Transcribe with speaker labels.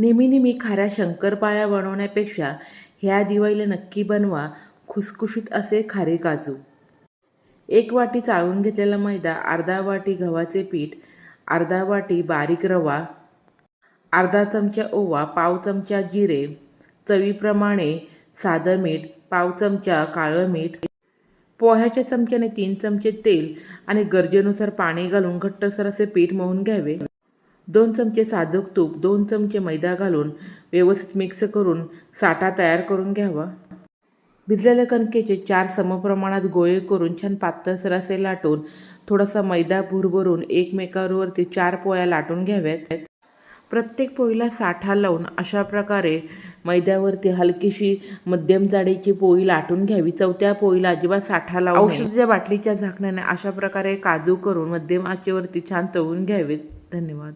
Speaker 1: नेहमी नेहमी खाऱ्या शंकरपाळ्या बनवण्यापेक्षा ह्या दिवाळीला नक्की बनवा खुसखुशीत असे खारे काजू. एक वाटी चाळून घेतलेला मैदा अर्धा वाटी गव्हाचे पीठ अर्धा वाटी बारीक रवा अर्धा चमचा ओवा पाव चमचा जिरे चवीप्रमाणे साधं मीठ पाव चमचा काळं मीठ पोह्याच्या चमच्याने तीन चमचे तेल आणि गरजेनुसार पाणी घालून घट्टसर असे पीठ मळून घ्यावे. दोन चमचे साजूक तूप दोन चमचे मैदा घालून व्यवस्थित मिक्स करून साठा तयार करून घ्यावा. भिजलेल्या कणकेचे चार समप्रमाणात गोळे करून छान पातळसर असे लाटून थोडासा मैदा भुरभरून एकमेकांवरती चार पोळ्या लाटून घ्याव्यात. प्रत्येक पोळीला साठा लावून अशा प्रकारे मैद्यावरती हलकीशी मध्यम जाडीची पोळी लाटून घ्यावी. चौथ्या पोळीला अजिबात साठा लावून औषधाच्या बाटलीच्या झाकण्याने अशा प्रकारे काजू करून मध्यम आचेवरती छान तळून घ्यावेत. धन्यवाद.